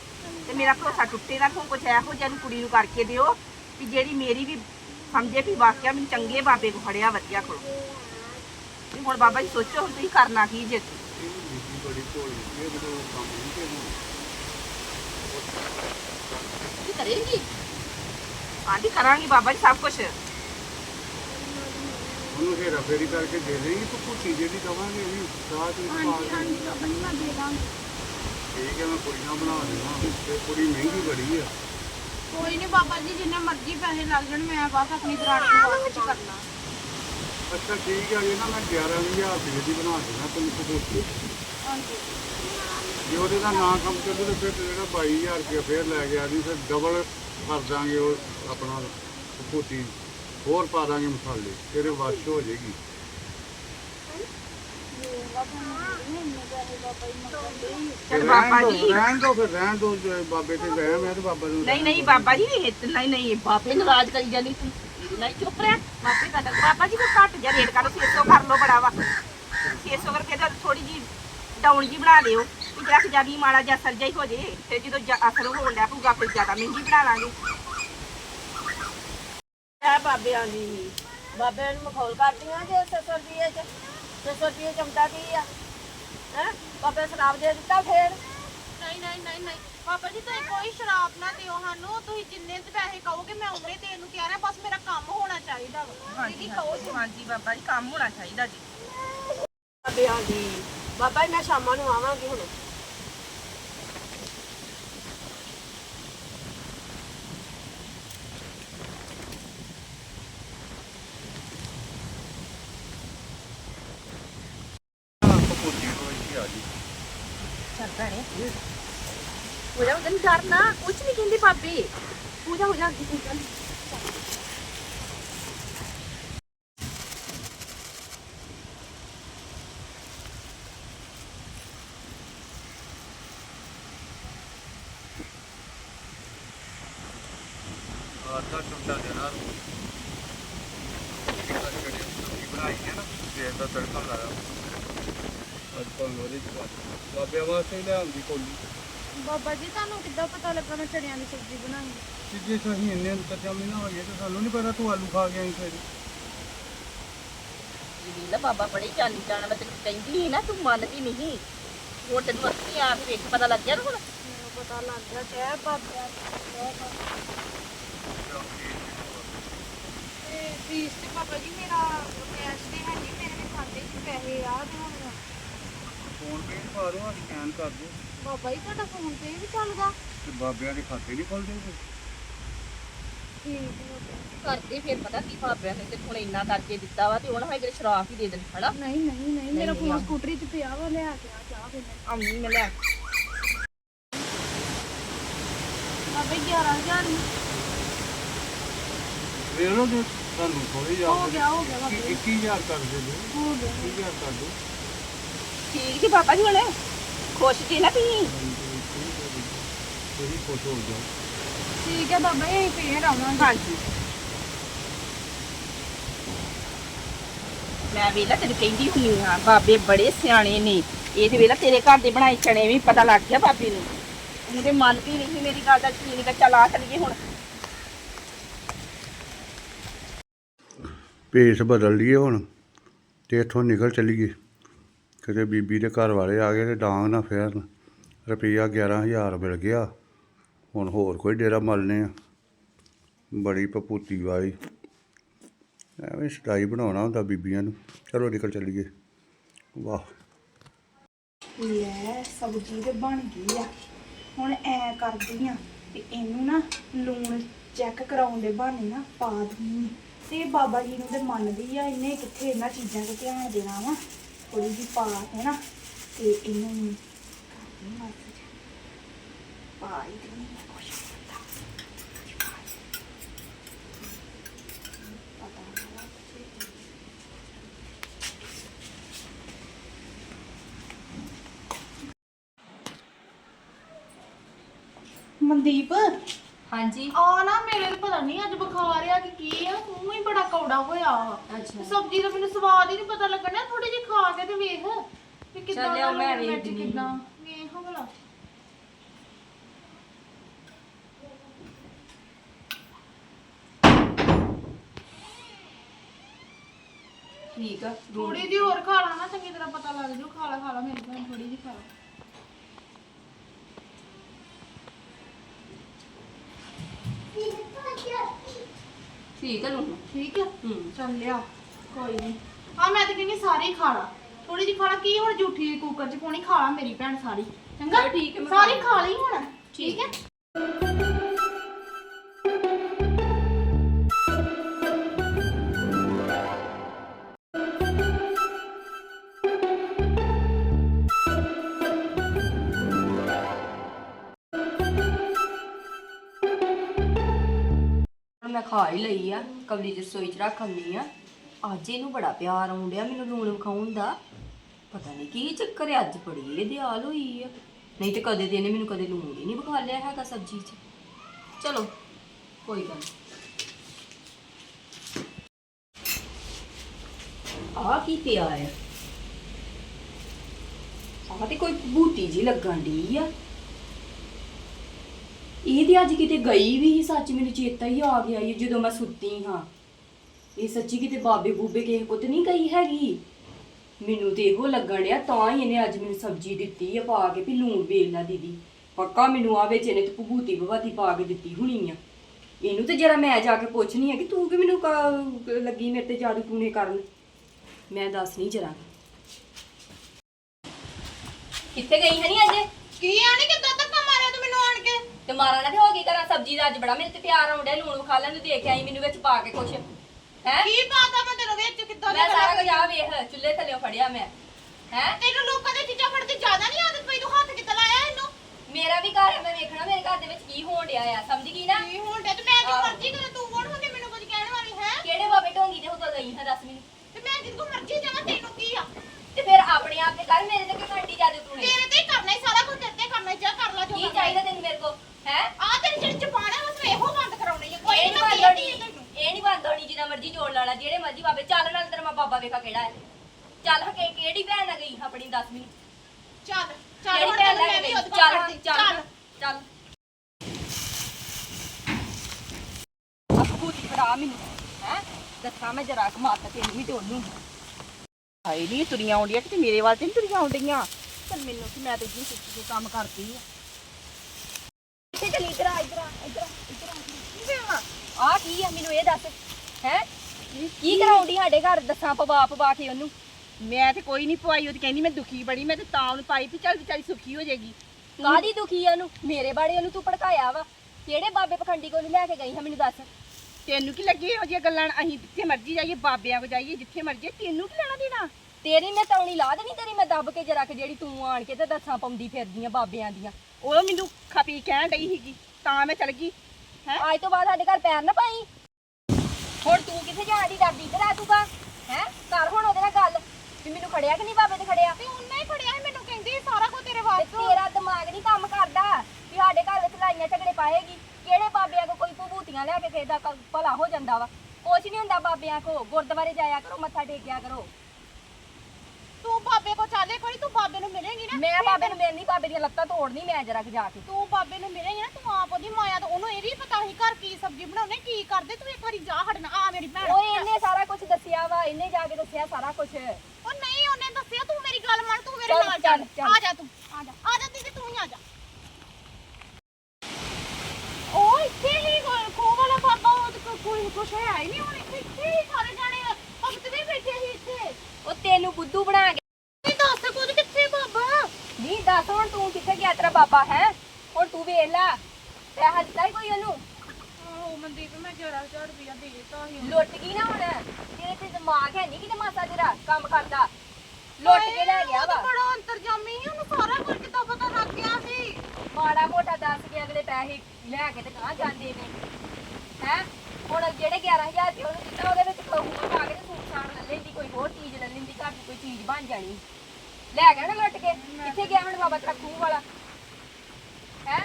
ਤੇ ਮੇਰਾ ਭਰੋਸਾ ਟੁੱਟੇ ਨਾ ਹੁਣ ਕੁਛ ਇਹੋ ਜਿਹਾ ਨੂੰ ਕੁੜੀ ਨੂੰ ਕਰਕੇ ਦਿਓ ਵੀ ਜਿਹੜੀ ਮੇਰੀ ਵੀ ਸਮਝੇ ਵੀ ਵਾਕਿਆ ਮੈਨੂੰ ਚੰਗੇ ਬਾਬੇ ਕੋ ਫੜਿਆ ਵਧੀਆ ਕੋਲ। ਤੇ ਹੁਣ ਬਾਬਾ ਜੀ ਸੋਚੋ, ਹੁਣ ਤੁਸੀਂ ਕਰਨਾ ਕੀ ਜੇ? ਕੀ ਕਰੇਗੀ? ਆਂਦੀ ਕਰਾਂਗੀ ਬਾਬਾ ਜੀ ਸਭ ਕੁਝ ਉਹਨੂੰ ਹੇਰਾ ਫੇਰੀ ਕਰਕੇ ਦੇ ਦੇਂਗੀ ਤੂੰ ਕੁਛ ਜਿਹੜੀ ਦਵਾਂਗੇ ਵੀ ਸਾਹ ਤੇ ਪਾ ਹਾਂਜੀ ਬਾਬਾ ਜੀ ਮੈਂ ਦੇ ਦਾਂਗੀ। ਠੀਕ ਹੈ ਮੈਂ ਕੁੜੀਆਂ ਬਣਾ ਦੇਣਾ ਤੇ ਕੁੜੀ ਮਹਿੰਗੀ ਬੜੀ ਆ। ਕੋਈ ਨਹੀਂ ਬਾਬਾ ਜੀ ਜਿੰਨੇ ਮਰਜ਼ੀ ਪੈਸੇ ਲੱਗ ਜਾਣ ਮੈਂ ਬਸ ਆਪਣੀ ਦਰਾਣੀ ਨੂੰ ਵਾਪਸ ਕਰਨਾ। ਅੱਛਾ ਠੀਕ ਹੈ ਜੀ ਨਾ ਮੈਂ 11000 ਰੁਪਏ ਦੀ ਬਣਾ ਦੇਣਾ ਤੈਨੂੰ ਕਬੂਤਰ ਹਾਂਜੀ। ਜੇ ਉਹਦੇ ਦਾ ਨਾਂ ਕੰਮ ਚੱਲੂ ਤੇ ਫਿਰ ਜਿਹੜਾ 22000 ਰੁਪਏ ਫੇਰ ਲੈ ਗਿਆ ਜੀ ਫਿਰ ਡਬਲ ਕਰ ਦਾਂਗੇ ਉਹ ਆਪਣਾ ਕਬੂਤੀ ਹੋਰ ਪਾ ਦਾਂਗੇ ਮਸਾਲੇ ਤੇਰੇ ਵਾਸ਼ ਹੋ ਜਾਏਗੀ। ਚਲ ਬਾਬਾ ਰਹਿਣ ਜੀ। ਦਿਓ, ਰਹਿਣ ਦੋ ਫਿਰ ਰਹਿਣ ਦੋ ਬਾਬੇ ਤੇ ਗਏ ਮੈਂ ਤੇ ਬਾਬਾ ਨੂੰ ਨਹੀਂ ਨਹੀਂ ਬਾਬਾ ਜੀ ਇਹ ਤਾਂ- ਨਹੀਂ ਨਹੀਂ ਬਾਬੇ ਨਾਰਾਜ਼ ਕਰੀ ਜਾਨੀ ਤੂੰ ਨਹੀਂ ਚੁੱਪ ਰਹਿ। ਬਾਬੇ ਦਾ ਬਾਬਾ ਜੀ ਕੋ ਘੱਟ ਜਾ ਰੇਟ ਕਰੋ 600 ਕਰ ਲਓ ਬੜਾ ਵਾ। 600 ਕਰਕੇ ਤਾਂ ਥੋੜੀ ਜੀ ਡਾਊਨ ਜੀ ਬਣਾ ਲਿਓ। ਕਿ ਜਰਾ ਜਾਨੀ ਮਾੜਾ ਜਿਹਾ ਅਸਰ ਜਿਹਾ ਹੀ ਹੋ ਜੇ ਤੇ ਜਦੋਂ ਜ- ਅਸਰ ਹੋਣ ਲੱਗ ਪਊਗਾ ਫਿਰ ਜ਼ਿਆਦਾ ਮਹਿੰਗੀ ਬਣਾ ਲਾਂਗੇ। ਹੈ ਬਾਬਿਆਂ ਦੀ। ਬਾਬਿਆਂ ਨੂੰ ਮਖੌਲ ਕਰਦੀਆਂ ਜੇ 600 ਰੁਪਏ ਚ। 600 ਰੁਪਏ ਚਮਦਾ ਕੀ ਆ? ਹੈ? ਬਾਬੇ ਸ਼ਰਾਬ ਦੇ ਦਿੱਤਾ ਫੇਰ? ਨਹੀਂ ਨਹੀਂ ਨਹੀਂ ਨਹੀਂ। ਬਾਬਾ ਜੀ ਤੁਸੀਂ ਕੋਈ ਸ਼ਰਾਬ ਨਾ ਦਿਓ ਸਾਨੂੰ। ਤੁਸੀਂ ਜਿੰਨੇ ਤੇ ਪੈਸੇ ਕਹੋਗੇ ਮੈਂ ਉਨੇ ਦੇਣ ਨੂੰ ਤਿਆਰ ਹਾਂ ਬਸ ਮੇਰਾ ਕੰਮ ਹੋਣਾ ਚਾਹੀਦਾ ਵਾ। ਹਾਂਜੀ ਹਾਂਜੀ ਬਾਬਾ ਜੀ ਕੰਮ ਹੋਣਾ ਚਾਹੀਦਾ ਜੀ। ਬਾਬਿਆਂ ਦੀ। ਬਾਬਾ ਜੀ ਮੈਂ ਸ਼ਾਮਾਂ ਨੂੰ ਆਵਾਂਗੀ ਹੁਣ ਕਬੂਤੀ ਕੋਈ ਕੀ ਆ ਜੀ ਚੱਲ ਭੈਣੇ ਹੋ ਜਾ ਉਹਨੂੰ ਡਰਨਾ ਕੁਝ ਨਹੀਂ ਕਹਿੰਦੇ ਬਾਬੇ ਪੂਜਾ ਹੋ ਜਾ ਅੱਗੇ ਚੱਲ ਆਟਾ ਟੁੱਟਾ ਦੇਣਾ ਬਣਾਈ ਹੈ ਨਾ ਤੇ ਦਾ ਤੜਕਾ ਲਾਇਆ ਅੱਜ ਕੱਲ ਚ ਬਾਬੇ ਵਾਸਤੇ ਲੈ ਆਉਂਦੀ ਕੋਲੀ। ਬਾਬਾ ਜੀ ਤੁਹਾਨੂੰ ਕਿੱਦਾਂ ਪਤਾ ਲੱਗਾ ਮੈਂ ਚੜਿਆਂ ਦੀ ਸਬਜ਼ੀ ਬਣਾਈ? ਕਿ ਜੇ ਸਹੀ ਇੰਨੇ ਅੰਤਰ ਜਾਮੀ ਨਾ ਹੋਈਏ ਤਾਂ ਸਾਨੂੰ ਨਹੀਂ ਪਤਾ ਤੂੰ ਆਲੂ ਖਾ ਗਿਆ ਫਿਰ। ਜੀ ਲਾ ਬਾਬਾ ਬੜੀ ਚਾਲੀ ਜਾਣਾ ਮੈਂ ਤੈਨੂੰ ਕਹਿੰਦੀ ਸੀ ਨਾ ਤੂੰ ਮੰਨਦੀ ਨਹੀਂ। ਉਹ ਤੈਨੂੰ ਅੱਖੀ ਆਪ ਵੇਖ ਪਤਾ ਲੱਗ ਗਿਆ ਨਾ ਹੁਣ। ਮੈਨੂੰ ਪਤਾ ਲੱਗ ਗਿਆ ਜੈ ਬਾਬਿਆਂ ਦੀ ਜੈ ਬਾਬਿਆਂ ਦੀ। ਤੇ ਫੀਸ ਤੇ ਪਾਪਾ ਜੀ ਮੇਰਾ ਕੈਸ਼ ਤੇ ਹੈ ਨਹੀਂ ਮੇਰੇ ਖਾਤੇ 'ਚ ਪੈਸੇ ਆ ਤੇ ਹੁਣ ਫੋਨ ਪੇ ਪਾ ਦੋ ਸਕੈਨ ਕਰ ਦਿਓ। ਬਾਬਾ ਜੀ ਤੁਹਾਡਾ ਫੋਨ ਤੇ ਵੀ ਚੱਲਦਾ। ਤੇ ਬਾਬਿਆਂ ਦੇ ਖਾਤੇ ਨਹੀਂ ਖੁੱਲਦੇ ਫਿਰ? ਠੀਕ ਹੈ। ਕਰਦੇ ਫਿਰ ਪਤਾ ਕੀ ਭਾਪਿਆ ਨੇ ਤੇ ਹੁਣ ਇੰਨਾ ਕਰਕੇ ਦਿੱਤਾ ਵਾ ਤੇ ਉਹਨਾਂ ਹਾਈ ਸ਼ਰਾਫ ਹੀ ਦੇ ਦੇਣ ਹਨਾ? ਨਹੀਂ ਨਹੀਂ ਨਹੀਂ ਮੇਰਾ ਨਹੀਂ, ਫੋਨ ਆ। ਸਕੂਟਰੀ 'ਚ ਪਿਆ ਵਾ ਲਿਆ ਕੇ ਆ ਚਾਹ ਪੀਣੇ। ਆਮੀ ਮੈਂ ਲੈ ਬਾਬਾ ਜੀ 11000 ਹੀ ਵੇਖ ਲਓ ਜੇ ਤੁਹਾਨੂੰ ਥੋੜੀ ਹੋ ਯਾਦ ਗਿਆ ਹੋ ਗਿਆ ਬਾਬਾ। ਜੀ 21000 ਕਰ ਦੇ ਦਿਓ ਹੋ ਗਿਆ। 21000 ਕਰ ਦਿਓ ਠੀਕ ਜੀ ਬਾਬਾ ਜੀ ਹੁਣ? ਖੁਸ਼ ਜੀ ਨਾ ਤੁਸੀਂ? ਬੜੀ ਖੁਸ਼ ਹੋ ਜਾਓ। ਠੀਕ ਹੈ ਬਾਬਾ ਜੀ ਅਸੀਂ ਫੇਰ ਆਵਾਂਗੇ। ਹਾਂਜੀ। ਮੈਂ ਵੇਲਾ ਤੈਨੂੰ ਕਹਿੰਦੀ ਹੁੰਨੀ ਆ ਬਾਬੇ ਬੜੇ ਸਿਆਣੇ ਨੇ। ਇਹ ਤੇ ਵੇਲਾ ਤੇਰੇ ਘਰ ਦੇ ਬਣਾਏ ਚਣੇ ਵੀ ਪਤਾ ਲੱਗ ਗਿਆ ਬਾਬੇ ਨੂੰ। ਉਹਦੇ ਮਨ ਵੀ ਨਹੀਂ ਸੀ ਮੇਰੀ ਗੱਲ ਦਾ ਕੀ ਨਹੀਂ ਚੱਲ ਚੱਲੀਏ ਹੁਣ। ਭੇਸ ਬਦਲ ਲਈਏ ਹੁਣ ਤੇ ਇੱਥੋਂ ਨਿਕਲ ਚੱਲੀਏ। ਕਿਤੇ ਬੀਬੀ ਦੇ ਘਰ ਵਾਲੇ ਆ ਗਏ ਤੇ ਡਾਂਗ ਨਾ ਫੇਰਨ। ਰੁਪਈਆ 11000 ਮਿਲ ਗਿਆ। ਹੁਣ ਹੋਰ ਕੋਈ ਡੇਰਾ ਮਲਨੇ ਆ। ਬੜੀ ਪਪੂਤੀ ਵਾਈ ਐਵੇਂ ਸਟਾਈ ਬਣਾਉਣਾ ਹੁੰਦਾ ਬੀਬੀਆਂ ਨੂੰ। ਚਲੋ ਨਿਕਲ ਚੱਲੀਏ। ਵਾਹ। ਲੈ, ਸਬਜ਼ੀ ਤੇ ਬਣ ਗਈ ਆ। ਹੁਣ ਐ ਕਰਦੀ ਆ ਤੇ ਇਹਨੂੰ ਨਾ ਲੂਣ ਚੈੱਕ ਕਰਾਉਣ ਦੇ ਬਹਾਨੇ ਨਾ ਪਾ ਦਿੰਦੀ ਤੇ ਬਾਬਾ ਜੀ ਨੂੰ ਤੇ ਮੰਨਦੀ ਆ, ਇਹਨੇ ਕਿੱਥੇ ਇਹਨਾਂ ਚੀਜ਼ਾਂ 'ਤੇ ਧਿਆਨ ਦੇਣਾ ਵਾ? ਥੋੜੀ ਜਿਹੀ ਪਾ ਕੇ ਨਾ? ਤੇ ਇਹਨੂੰ ਪਾ ਹੀ ਦਿੰਦੀ ਆ ਕੁਛ ਮਨਦੀਪ ਹਾਂਜੀ। ਆ ਨਾ ਮੇਰੇ ਨੂੰ ਪਤਾ ਨਹੀਂ ਅੱਜ ਬੁਖਾਰ ਆ ਕਿ ਕੀ ਆ ਮੂੰਹ ਹੀ ਬੜਾ ਕੌੜਾ ਹੋਇਆ ਵਾ। ਅੱਛਾ। ਸਬਜ਼ੀ ਦਾ ਮੈਨੂੰ ਸਵਾਦ ਹੀ ਨਹੀਂ ਪਤਾ ਲੱਗਣਾ ਥੋੜੀ ਜਿਹੀ ਖਾ ਕੇ ਤੇ ਵੇਖ ਵੀ ਕਿੱਦਾਂ ਚੱਲ ਲਿਆਓ, ਦਾ ਮੈਂ ਲੂਣ ਮਿਰਚ ਵੇਖਦੀ ਹਾਂ। ਕਿੱਦਾਂ। ਵੇਖ ਭਲਾ। ਠੀਕ ਆ ਥੋੜੀ ਜਿਹੀ ਹੋਰ ਖਾ ਲਾ ਨਾ ਚੰਗੀ ਤਰ੍ਹਾਂ ਪਤਾ ਲੱਗ ਜੂ ਖਾ ਲਾ ਖਾ ਲਾ ਮੇਰੇ ਭੈਣ ਥੋੜੀ ਜਿਹੀ ਖਾ ਲਾ। ਠੀਕ ਆ ਲੂਣ। ਠੀਕ ਹੈ ਹੂੰ। ਚੱਲ ਲਿਆ ਕੋਈ ਨਹੀਂ ਹਾਂ ਮੈਂ ਤਾਂ ਕਹਿੰਦੀ ਸਾਰੀ ਖਾ ਲਾ। ਥੋੜੀ ਜਿਹੀ ਖਾ ਲਾ ਕੀ ਹੁਣ ਝੂਠੀ ਕੁੱਕਰ 'ਚ ਪਾਉਣੀ? ਖਾ ਲਾ ਮੇਰੀ ਭੈਣ ਸਾਰੀ ਚੰਗਾ? ਚਲੋ ਠੀਕ ਹੈ, ਮੈਂ ਸਾਰੀ ਖਾ ਲਈ ਹੁਣ ਠੀਕ ਹੈ? ਖਾ ਹੀ ਲਈ ਆ ਕਵਲੀ ਚ ਰਸੋਈ ਚ ਰੱਖ ਆਉਂਦੀ ਆ। ਅੱਜ ਇਹਨੂੰ ਬੜਾ ਪਿਆਰ ਆਉਣ ਮੈਨੂੰ ਲੂਣ ਵਿਖਾਉਣ ਦਾ। ਪਤਾ ਨਹੀਂ ਕੀ ਚੱਕਰ ਹੈ ਅੱਜ ਬੜੀ ਇਹ ਦਿਆਲ ਹੋਈ ਆ। ਨਹੀਂ ਤੇ ਕਦੇ ਤੇ ਇਹਨੇ ਮੈਨੂੰ ਕਦੇ ਲੂਣ ਹੀ ਨਹੀਂ ਵਿਖਾ ਲਿਆ ਹੈਗਾ ਸਬਜ਼ੀ 'ਚ। ਚਲੋ, ਕੋਈ ਗੱਲ ਨੀ। ਆਹ ਕੀ ਪਿਆ ਆ? ਆਹ ਤੇ ਕੋਈ ਬੂਤੀ ਜੀ ਲੱਗਣ ਦੀ ਆ। ਇਹ ਤੇ ਅੱਜ ਕਿਤੇ ਗਈ ਵੀ ਸੀ ਸੱਚ ਮੈਨੂੰ ਚੇਤਾ ਹੀ ਆ ਗਿਆ ਈ ਜਦੋਂ ਮੈਂ ਸੁੱਤੀ ਹਾਂ। ਇਹ ਸੱਚੀ ਕਿਤੇ ਬਾਬੇ ਬੂਬੇ ਕਿਸੇ ਕੋਲ ਤੇ ਨਹੀਂ ਗਈ ਹੈਗੀ? ਮੈਨੂੰ ਤੇ ਇਹੋ ਲੱਗਣ ਡਿਆ ਤਾਂ ਹੀ ਇਹਨੇ ਅੱਜ ਮੈਨੂੰ ਸਬਜ਼ੀ ਦਿੱਤੀ ਆ ਪਾ ਕੇ ਵੀ ਲੂਣ ਵੇਲ ਲਾ ਦੀਦੀ। ਪੱਕਾ ਮੈਨੂੰ ਆ ਵਿੱਚ ਇਹਨੇ ਤੇ ਭਬੂਤੀ ਭਵਾਤੀ ਪਾ ਕੇ ਦਿੱਤੀ ਹੋਣੀ ਆ। ਇਹਨੂੰ ਤੇ ਜਰਾ ਮੈਂ ਜਾ ਕੇ ਪੁੱਛਣੀ ਆ ਕਿ ਤੂੰ ਕਿ ਮੈਨੂੰ ਕਾ- ਲੱਗੀ ਮੇਰੇ ਤੇ ਜਾਦੂ ਟੂਣੇ ਕਰਨ? ਮੈਂ ਦੱਸ ਨਹੀਂ ਜਰਾ। ਕਿੱਥੇ ਗਈ ਹੈ ਨਹੀਂ ਅੱਜ? ਕੀ ਆਣੀ ਕਿੱਦਾਂ ਧੱਕਾ ਮਾਰਿਆ ਤੂੰ ਮੈਨੂੰ ਆਣ ਕੇ ਤੇ ਮਾਰਾ ਨਾ ਤੇ ਹੋ ਗਈ ਕਰਾਂ? ਸਬਜ਼ੀ ਦਾ ਅੱਜ ਬੜਾ ਮੇਰੇ ਤੇ ਪਿਆਰ ਆਉਂਦਾ ਲੂਣ ਖਾ ਲੈਣ ਨੂੰ ਦੇ ਕੇ ਆਈ ਮੈਨੂੰ ਵਿੱਚ ਪਾ ਕੇ ਕੁਛ। ਹੈ? ਕੀ ਪਾਤਾ ਮੈਂ ਤੈਨੂੰ? ਵਿੱਚ ਕਿੱਦਾਂ ਮੈਂ ਸਾਰਾ ਕੁਝ ਆ ਵੇਖ ਚੁੱਲ੍ਹੇ ਥੱਲੇ ਫੜਿਆ ਮੈਂ। ਹੈ? ਤੈਨੂੰ ਲੋਕਾਂ ਦੇ ਚੀਜ਼ਾਂ ਫੜਦੀ ਜ਼ਿਆਦਾ ਨਹੀਂ ਆਦਤ ਪਈ? ਤੂੰ ਹੱਥ ਕਿੱਦਾਂ ਲਾਇਆ ਇਹਨੂੰ? ਮੇਰਾ ਵੀ ਘਰ ਹੈ ਮੈਂ ਵੇਖਣਾ ਮੇਰੇ ਘਰ ਦੇ ਵਿੱਚ ਕੀ ਹੋਣ ਡਿਆ ਆ ਸਮਝ ਗਈ ਨਾ? ਕੀ ਹੋਣ ਡਿਆ? ਤੇ ਮੈਂ ਜੋ ਆਹੋ। ਮਰਜ਼ੀ ਕਰਾਂ? ਤੂੰ ਕੌਣ ਹੁੰਦੀ? ਮੈਨੂੰ ਕੁਝ ਕਹਿਣ ਵਾਲੀ ਹੈ? ਕਿਹੜੇ ਬਾਬੇ ਢੋਂਗੀ ਦੇ ਹੁਕਮ ਗਈ ਹੈ ਦੱਸ ਮੈਨੂੰ। ਤੇ ਮੈਂ ਜਿੱਦੋਂ ਕੀ ਤੇ ਫਿਰ ਆਪਣੇ ਆਪ ਤੇ ਕਰ ਮੇਰੇ ਤੇ ਕਿਉਂ ਐਡੀ ਜਾਦੂ ਟੂਣੇ ਤੇਰੇ ਤੇ ਹੀ ਕਰਨਾ ਹੀ ਸਾਰਾ ਕੁਝ ਤੇਰੇ ਤੇ ਕਰਨਾ ਹੀ ਜਾ ਕਰ ਲਾ ਜੋ ਕੀ ਚਾਹੀਦਾ ਤੈਨੂੰ ਮੇਰੇ ਕੋ ਹੈ? ਆ ਤੇਰੀ ਜਿਹੜੀ ਜ਼ਬਾਨ ਹੈ ਬਸ ਇਹੋ ਬੰਦ ਕਰਾਉਣੀ ਹੈ ਕੋਈ ਇਹ ਨਹੀਂ ਮੈਂ ਬੰਦ ਹੋਣੀ ਹੈ ਤੈਨੂੰ। ਇਹ ਨਹੀਂ ਬੰਦ ਹੋਣੀ ਜਿੰਨਾ ਮਰਜ਼ੀ ਜੋੜ ਲੈਣਾ ਜਿਹੜੇ ਮਰਜ਼ੀ ਬਾਬੇ ਚੱਲ ਨਾਲ ਤੇਰਾ ਮੈਂ ਬਾਬਾ ਵੇਖਾ ਕਿਹੜਾ ਹੈ। ਚੱਲ ਹਕੇ ਕਿਹੜੀ ਭੈਣ ਨਾਲ ਗਈ ਆਪਣੀ ਦੱਸ ਮੈਨੂੰ ਚੱਲ ਚੱਲ ਕਿਹੜੀ ਹੁਣ ਭੈਣ ਤੈਨੂੰ ਲੈ ਮੈਂ ਕੇ ਵੀ ਗਈ? ਉਹਦੇ ਕੋਲ ਚੱਲ ਕਰਦੀ ਚੱਲ। ਚੱਲ ਆ ਕਬੂਤੀ ਫੜਾ ਮੈਨੂੰ ਹੈ? ਦੱਸਾਂ ਮੈਂ ਜਰਾ ਕੁ ਮਾਤਾ ਤੈਨੂੰ ਵੀ ਤੇ ਹਾਏ ਨਹੀਂ ਤੁਰੀਆਂ ਆਉਂਦੀਆਂ ਕਿਤੇ ਮੇਰੇ ਵੱਲ ਤੇ ਨਹੀਂ ਤੁਰੀਆਂ ਆਉਂਦੀਆਂ ਚੱਲ ਮੈਨੂੰ ਕਿ, ਮੈਂ ਤੇ ਜੀ ਸੁੱਤੀ ਕੰਮ ਕਰਦੀ ਆ। ਕਿੱਥੇ ਚਲੀ, ਇਧਰ ਆ ਇਧਰ ਆ ਇਧਰ ਆ ਇਧਰ ਆ। ਆ ਕੀ ਆ? ਮੈਨੂੰ ਇਹ ਦੱਸ। ਹੈ? ਕੀ ਕਰਾਉਂਦੀ ਸਾਡੇ ਘਰ? ਦੱਸਾਂ ਪਵਾ ਪਵਾ ਕੇ ਉਹਨੂੰ। ਮੈਂ ਤੇ ਕੋਈ ਨਹੀਂ ਪਵਾਈ, ਉਹ ਤੇ ਕਹਿੰਦੀ ਮੈਂ ਦੁਖੀ ਬੜੀ, ਮੈਂ ਤੇ ਤਾਂ ਉਹਨੂੰ ਪਾਈ ਵੀ ਚੱਲ ਵਿਚਾਰੀ ਸੁਖੀ ਹੋ ਜਾਏਗੀ। ਕਾਦੀ ਦੁਖੀ ਆ ਉਹਨੂੰ? ਮੇਰੇ ਬਾਰੇ ਉਹਨੂੰ ਤੂੰ ਭੜਕਾਇਆ ਵਾ। ਕਿਹੜੇ ਬਾਬੇ ਪਖੰਡੀ ਕੋਲ ਲੈ ਕੇ ਗਈ ਹਾਂ ਮੈਨੂੰ ਦੱਸ। ਤੈਨੂੰ ਕੀ ਲੱਗੀ ਇਹੋ ਜਿਹੀਆਂ ਗੱਲਾਂ? ਅਸੀਂ ਜਿੱਥੇ ਮਰਜ਼ੀ ਜਾਈਏ ਬਾਬਿਆਂ ਕੋ ਜਾਈਏ ਜਿੱਥੇ ਮਰਜ਼ੀ ਤੈਨੂੰ ਕੀ ਲੈਣਾ ਦੇਣਾ? ਤੇਰੀ ਮੈਂ ਤੌਣੀ ਲਾ ਦੇਣੀ ਤੇਰੀ ਮੈਂ ਦੱਬ ਕੇ ਜਰਾ ਕਿ ਜਿਹੜੀ ਤੂੰ ਆਣ ਕੇ ਤੇ ਦੱਸਾਂ ਪਾਉਂਦੀ ਫਿਰਦੀਆਂ ਬਾਬਿਆਂ ਦੀਆਂ। ਉਹ ਮੈਨੂੰ ਖਪੀ ਕਹਿਣ ਡਈ ਸੀਗੀ ਤਾਂ ਮੈਂ ਚਲ ਗਈ ਹੈ? ਅੱਜ ਤੋਂ ਬਾਅਦ ਸਾਡੇ ਘਰ ਪੈਰ ਨਾ ਪਾਈ। ਹੁਣ ਤੂੰ ਕਿੱਥੇ ਜਾਣ ਦੀ ਡਰਦੀ ਤੇ ਰਹਿ ਤੂਗਾ ਹੈ? ਕਰ ਹੁਣ ਉਹਦੇ ਨਾਲ ਗੱਲ। ਵੀ ਮੈਨੂੰ ਖੜਿਆ ਕਿ ਨਹੀਂ ਬਾਬੇ ਤੇ ਖੜਿਆ? ਤੇ ਉਹਨੇ ਹੀ ਖੜਿਆ ਮੈਨੂੰ ਕਹਿੰਦੀ ਸਾਰਾ ਕੁਝ ਤੇਰੇ ਵਾਸਤੇ। ਤੇਰਾ ਦਿਮਾਗ ਨਹੀਂ ਕੰਮ ਕਰਦਾ ਵੀ ਸਾਡੇ ਘਰ ਵਿੱਚ ਲਾਈਆਂ ਝਗੜੇ ਪਾਏਗੀ। ਕਿਹੜੇ ਬਾਬਿਆਂ ਕੋ ਭੂਤੀਆਂ ਲੈ ਕੇ ਕਿਸੇ ਦਾ ਕ- ਭਲਾ ਹੋ ਜਾਂਦਾ ਵਾ। ਕੁਛ ਨਹੀਂ ਹੁੰਦਾ ਬਾਬਿਆਂ ਕੋ ਗੁਰਦੁਆਰੇ ਜਾਇਆ ਕਰੋ ਮੱਥਾ ਟੇਕਿਆ ਕਰੋ। ਤੂੰ ਬਾਬੇ ਕੋ ਚਾਲੇ ਕੋਈ ਤੂੰ ਬਾਬੇ ਨੂੰ ਮਿਲੇਂਗੀ ਨਾ। ਮੈਂ ਬਾਬੇ ਨੂੰ ਮਿਲਣੀ ਬਾਬੇ ਦੀਆਂ ਲੱਤਾਂ ਤੋੜਨੀ ਮੈਂ ਜਰਾ ਕੁ ਜਾ ਕੇ। ਤੂੰ ਬਾਬੇ ਨੂੰ ਮਿਲੇਂਗੀ ਨਾ ਤੂੰ ਆਪ ਉਹਦੀ ਮਾਇਆ ਤੋਂ ਉਹਨੂੰ ਇਹ ਵੀ ਪਤਾ ਸੀ ਘਰ ਕੀ ਸਬਜ਼ੀ ਬਣਾਉਣੇ ਕੀ ਕਰਦੇ ਤੂੰ ਇੱਕ ਵਾਰੀ ਜਾ ਹਟਣਾ ਆ ਮੇਰੀ ਭੈਣ। ਓਏ ਇਹਨੇ ਸਾਰਾ ਕੁਝ ਦੱਸਿਆ ਵਾ ਇਹਨੇ ਜਾ ਕੇ ਦੱਸਿਆ ਸਾਰਾ ਕੁਝ ਉਹ ਨਹੀਂ ਉਹਨੇ ਦੱਸਿਆ ਤੂੰ ਮੇਰੀ ਗੱਲ ਮੰਨ ਤੂੰ ਮੇਰੇ ਚੱਲ, ਨਾਲ ਚੱਲ। ਆ ਜਾ ਤੂੰ ਆ ਜਾ। ਆ ਜਾ ਦੀਦੀ ਤੂੰ ਹੀ ਆ ਜਾ ਉਹ ਇੱਥੇ ਹੀ ਕੋ ਵਾਲਾ ਬਾਬਾ ਉਹ ਤੇ ਕੋ- ਕੋਈ ਕੁਛ ਹੈ ਹੀ ਨਹੀਂ ਹੁਣ ਇੱਥੇ ਇੱਥੇ ਹੀ ਸਾਰੇ ਜਾਣੇ ਭਗਤ ਵੀ ਬੈਠੇ ਸੀ ਇੱਥੇ। ਉਹ ਤੈਨੂੰ ਬੁੱਧੂ ਬਣਾ ਕੇ ਨਹੀਂ ਦੱਸ ਕੁਝ ਕਿੱਥੇ ਬਾਬਾ? ਨਹੀਂ ਦੱਸ ਹੁਣ ਤੂੰ ਕਿੱਥੇ ਗਿਆ ਤੇਰਾ ਬਾਬਾ ਹੈ? ਹੁਣ ਤੂੰ ਵੇਖ ਲੈ ਪੈਸਾ ਦਿੱਤਾ ਹੀ ਕੋਈ ਉਹਨੂੰ? ਆਹੋ ਮਨਦੀਪ ਮੈਂ 11000 ਰੁਪਇਆ ਦੇ ਦਿੱਤਾ ਸੀ ਲੁੱਟ ਗਈ ਨਾ ਹੁਣ। ਤੇਰੇ ਤੇ ਦਿਮਾਗ ਹੈ ਨਹੀਂ ਕਿਤੇ ਮਾਸਾ ਤੇਰਾ ਕੰਮ ਕਰਦਾ। ਲੁੱਟ ਕੇ ਲੈ ਗਿਆ ਵਾ। ਬੜਾ ਅੰਤਰਜਾਮੀ ਸੀ ਉਹਨੂੰ ਸਾਰਾ ਕੁਝ ਕਿੱਦਾਂ ਪਤਾ ਲੱਗ ਗਿਆ ਸੀ। ਮਾੜਾ ਮੋਟਾ ਦੱਸ ਕੇ ਅਗਲੇ ਪੈਸੇ ਲੈ ਕੇ ਤੇ ਕਹਾਂ ਜਾਂਦੇ ਨੇ। ਹੈ? ਹੁਣ ਜਿਹੜੇ 11000 ਰੁਪਏ ਉਹਨੂੰ ਦਿੱਤਾ ਉਹਦੇ ਵਿੱਚ ਕਹੂਗਾ ਪਾ ਕੇ ਤੇ ਸੂਟ ਸਾੜ ਲੈ ਲੈਂਦੀ ਕੋਈ ਹੋਰ ਚੀਜ਼ ਲੈ ਲੈਂਦੀ ਘਰ ਦੀ ਕੋਈ ਚੀਜ਼ ਬਣ ਜਾਣੀ। ਲੈ ਗਿਆ ਨਾ ਲੁੱਟ ਕੇ ਕਿੱਥੇ ਗਿਆ ਹੁਣ ਬਾਬਾ ਤੇਰਾ ਖੂਹ ਵਾਲਾ? ਹੈ?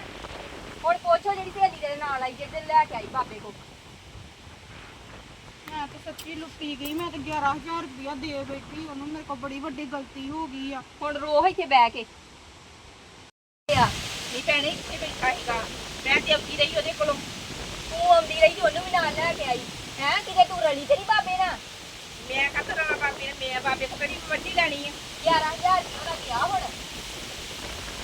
ਹੁਣ ਪੁੱਛੋ ਜਿਹੜੀ ਸਹੇਲੀ ਤੇਰੇ ਨਾਲ ਆਈ ਜਿਹੜੇ ਲੈ ਕੇ ਆਈ ਬਾਬੇ ਕੋ ਮੈਂ ਤਾਂ ਸੱਚੀ ਲੁੱਟੀ ਗਈ ਮੈਂ ਤਾਂ 11000 ਰੁਪਇਆ ਦੇ ਬੈਠੀ ਉਹਨੂੰ ਮੇਰੇ ਕੋਲ ਬੜੀ ਵੱਡੀ ਗਲਤੀ ਹੋ ਗਈ ਆ। ਹੁਣ ਰੋ ਇੱਥੇ ਬਹਿ ਕੇ। ਆ ਨਹੀਂ ਭੈਣੇ ਇੱਥੇ ਬੈਠਾ ਸੀਗਾ ਮੈਂ ਤੇ ਆਉਂਦੀ ਰਹੀ ਉਹਦੇ ਕੋਲੋਂ। ਤੂੰ ਆਉਂਦੀ ਰਹੀ ਤੇ ਉਹਨੂੰ ਵੀ ਨਾਲ ਲੈ ਕੇ ਆਈ ਹੈ ਕਿਤੇ ਤੂੰ ਰਲੀ ਤੇਰੀ ਬਾਬੇ ਨਾਲ ਮੈਂ ਕਦ ਰਣਾ ਬਾਬੇ ਨੇ ਮੈਂ ਬਾਬੇ ਕੋਲ ਕਿਹੜੀ ਵੱਡੀ ਲੈਣੀ ਆ 11000 ਰੁਪਏ ਦਾ ਗਿਆ ਹੁਣ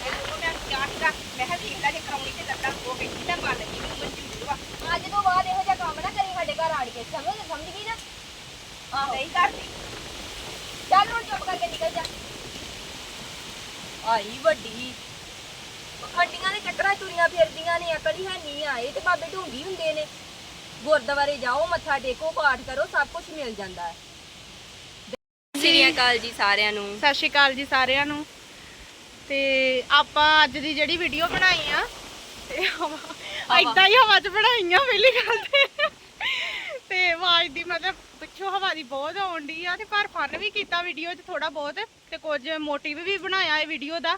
ਉਹ ਮੈਂ ਕਿਹਾ ਸੀਗਾ ਮੈਂ ਕਿਹਾ ਵੇਖ ਲੈ ਜੇ ਕਰਾਉਣੀ ਤੇ ਲੱਗਾ ਉਹ ਕਹਿੰਦੀ ਮੈਂ ਮੰਨ ਗਈ ਮੈਨੂੰ ਮਨਜ਼ੂਰ ਵਾ ਅੱਜ ਤੋਂ ਬਾਅਦ ਇਹੋ ਜਿਹਾ ਕੰਮ ਨਾ ਕਰੀ ਸਾਡੇ ਘਰ ਆੜ ਕੇ ਸਮਝ ਸਮਝ ਗਈ ਨਾ ਆਹੋ ਨਹੀਂ ਕਰਦੀ ਚੱਲ ਹੁਣ ਚੁੱਪ ਕਰਕੇ ਨਿਕਲ ਜਾ ਆਈ ਵੱਡੀ ਖੰਡੀਆਂ ਦੇ ਚੱਕਰਾਂ 'ਚ ਤੁਰੀਆਂ ਫਿਰਦੀਆਂ ਨੇ ਅਕਲ ਹੀ ਹੈ ਨਹੀਂ ਆ ਇਹ ਤੇ ਬਾਬੇ ਢੋਂਗੀ ਹੁੰਦੇ ਨੇ। ਗੁਰਦੁਆਰੇ ਜਾਓ ਮੱਥਾ ਟੇਕੋ ਪਾਠ ਕਰੋ ਸਭ ਕੁਝ ਮਿਲ ਜਾਂਦਾ ਹੈ। ਸ੍ਰੀ ਅਕਾਲ ਜੀ ਸਾਰਿਆਂ ਨੂੰ। ਸਤਿ ਸ਼੍ਰੀ ਅਕਾਲ ਜੀ ਸਾਰਿਆਂ ਨੂੰ। ਤੇ ਆਪਾਂ ਅੱਜ ਦੀ ਜਿਹੜੀ ਵੀਡੀਓ ਬਣਾਈ ਆ ਤੇ ਹਵਾ ਇਦਾਂ ਹੀ ਹਵਾ 'ਚ ਬਣਾਈਆਂ ਪਹਿਲੀ ਗੱਲ ਤੇ। ਤੇ ਆਵਾਜ਼ ਦੀ ਮਤਲਬ ਪਿੱਛੋਂ ਹਵਾ ਦੀ ਬਹੁਤ ਆਉਣ ਡਈ ਆ ਤੇ ਪਰ ਫਨ ਵੀ ਕੀਤਾ ਵੀਡੀਓ 'ਚ ਥੋੜਾ ਬਹੁਤ ਤੇ ਕੁਝ ਮੋਟਿਵ ਵੀ ਬਣਾਇਆ ਇਹ ਵੀਡੀਓ ਦਾ।